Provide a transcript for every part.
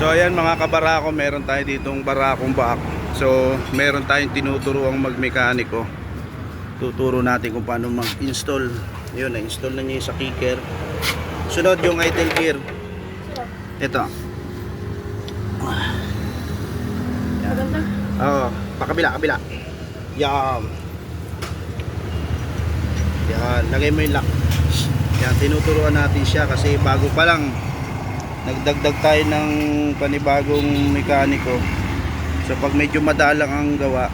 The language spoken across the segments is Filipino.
So ayan mga kabarako, meron tayo ditong barakong back. So meron tayong tinuturuang magmekaniko. Tuturo natin kung paano mag-install. Yun, na-install na niya yung sa kicker. Sunod yung idle gear. Ito. Yan. Oo, pakabila, kabila. Yan. Yan, lagay mo yung lock. Yan, tinuturuan natin siya kasi bago pa lang nagdagdag tayo ng panibagong mekaniko. So pag medyo madalang ang gawa,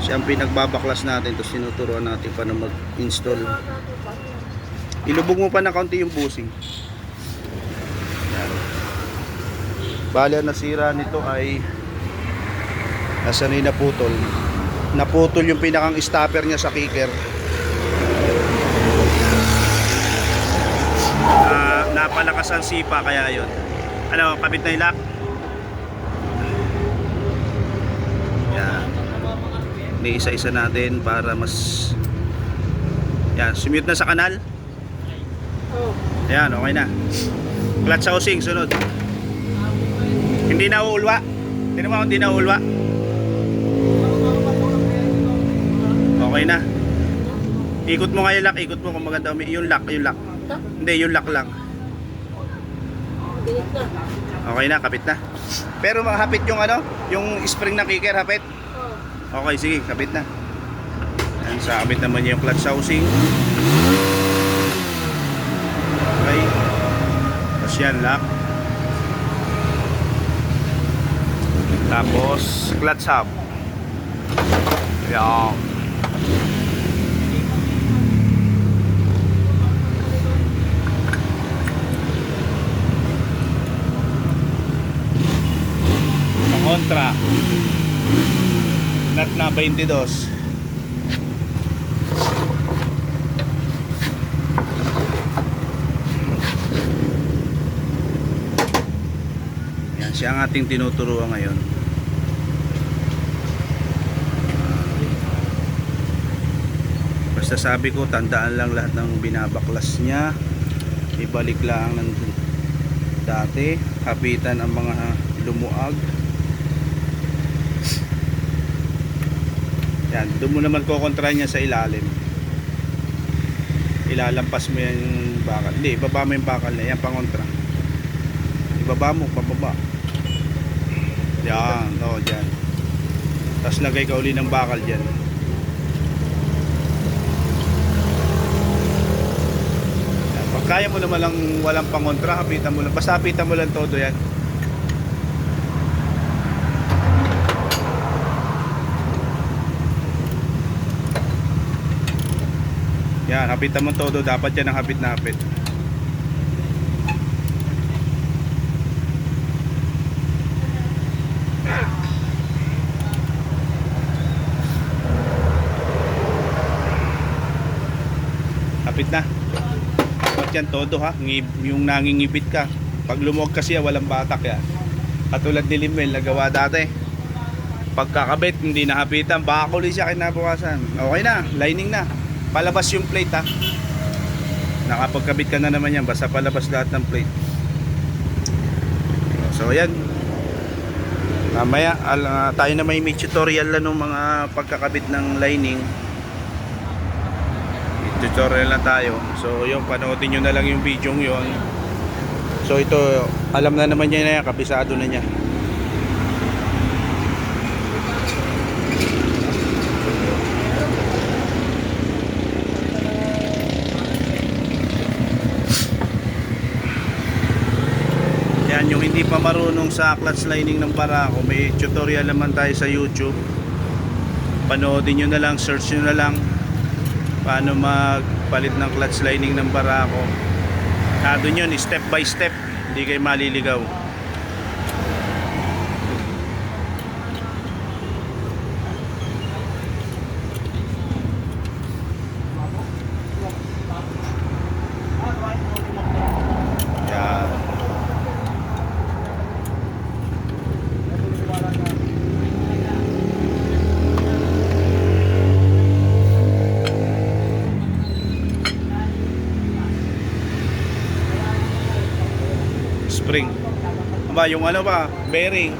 siya ang pinagbabaklas natin tapos tinuturuan natin paano mag-install. Ilubog mo pa ng kaunti yung busing. Bali ang nasira nito ay nasa na naputol. Naputol yung pinakang stopper niya sa kicker. Napalakas ang sipa kaya yun. Ano, kabit na yung lock? Yan. Ni isa-isa natin para mas Yan, sumute na sa kanal. Yan, okay na. Clutch housing, sunod. Hindi na uulwa. Hindi naman hindi na uulwa. Okay na. Ikot mo nga yung lock, ikot mo kung maganda. Yung lock, yung lock. Hindi, yung lock lang. Okay na, kapit na. Pero hapit yung ano, yung spring ng kicker, hapit. Okay, sige, kapit na. Yan, sa kapit naman yung clutch housing. Okay. Tapos yan, lock. Tapos, clutch hub. Yan. Nat na 22 yan siya ang ating tinuturuan ngayon. Basta sabi ko tandaan lang lahat ng binabaklas niya. Ibalik lang ng dati kapitan ang mga lumuag yan doon mo naman kukontra niya sa ilalim. Ilalampas mo yung bakal. Hindi ibaba mo yung bakal na yan pangontra. Ibaba mo pababa. Yan o dyan. Tapos lagay ka uli ng bakal dyan. Yan, kaya mo naman lang walang pangontra hapitan mo lang. Basta hapitan mo lang todo yan Yan, hapitan mo todo. Dapat yan ang hapit na hapit. Na. Dapat yan todo ha. Yung nangingibit ka. Pag lumuwag kasi yan, walang batak yan. Katulad ni Limel, nagawa dati. Pagkakabit, hindi nahapitan. Baka ulit siya kinabukasan. Okay na, lining na palabas yung plate ha nakapagkabit ka na naman yan basta palabas lahat ng plate. So ayan. Mamaya ah, tayo na may, may tutorial lang ng mga pagkakabit ng lining. May tutorial na tayo. So yung panoodin nyo na lang yung video yon so ito alam na naman niya na yan kabisado na niya Yung hindi pa marunong sa clutch lining ng Barako, may tutorial naman tayo sa YouTube. Panoodin nyo na lang, search nyo na lang paano magpalit ng clutch lining ng Barako. Ah, doon yun, step by step, hindi kayo maliligaw. Yan. Spring Aba, yung ano ba, bearing.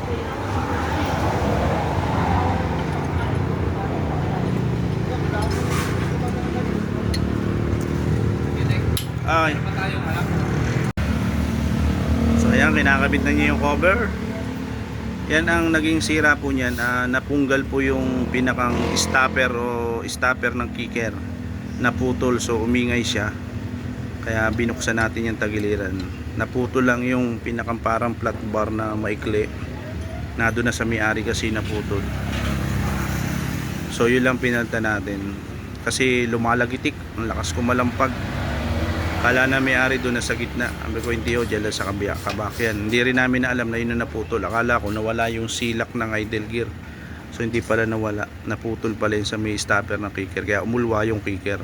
Ay. So ayan, kinakabit na niya yung cover. Yan ang naging sira po niyan. ah, napunggal po yung pinakang stopper o stopper ng kicker. Naputol so umingay siya. Kaya binuksan natin yung tagiliran. Naputol lang yung pinakang parang flat bar na maikli. Nado na sa may-ari kasi naputol. So yun lang pinalta natin. Kasi lumalagitik. Ang lakas kumalampag. Kala na may-ari doon na sa gitna. Ang ko hindi ho, dyan lang sa kabiyak, kabakyan. Hindi rin namin na alam na yun na naputol. Akala ko nawala yung silak ng idle gear. So hindi pala nawala. Naputol pala yun sa may stopper ng kicker. Kaya umulwa yung kicker.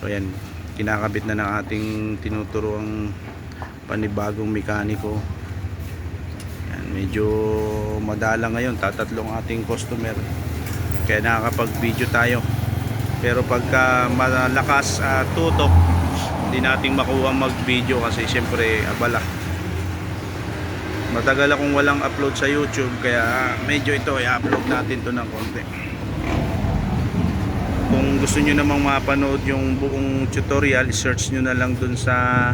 So yan. Kinakabit na ng ating tinuturuang panibagong mekaniko. Yan, medyo madala ngayon. Tatatlong ating customer. Kaya nakakapag-video tayo. Pero pagka malakas at tutok, hindi nating makuha mag-video kasi syempre abala. Matagal akong walang upload sa YouTube kaya medyo ito i-upload natin to ng konti. Gusto nyo namang mapanood yung buong tutorial, search nyo na lang dun sa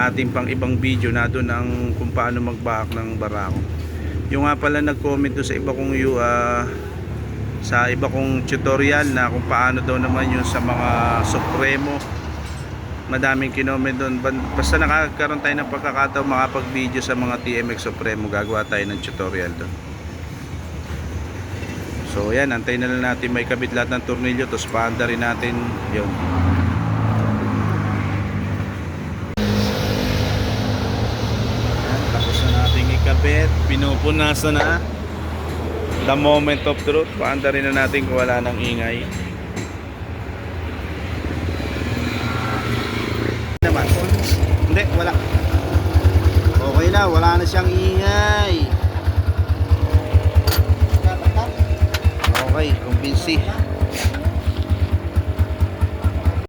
ating pang ibang video na dun ang kung paano magbahak ng barako. Yung nga pala nag-comment doon sa iba kong ah, sa iba kong tutorial na kung paano daw naman yun sa mga Supremo. Madaming kinoment doon basta nakakaroon tayo ng pagkakataon makapag video sa mga TMX Supremo gagawa tayo ng tutorial doon so yan antayin na lang natin may kabit lahat ng tornilyo tapos paanda rin natin yun. Tapos na natin ikabit. Pinupunasan na. The moment of truth. Paanda rin na natin kung wala nang ingay. Naman hindi wala. Okay na wala na siyang ingay okay kumbinsi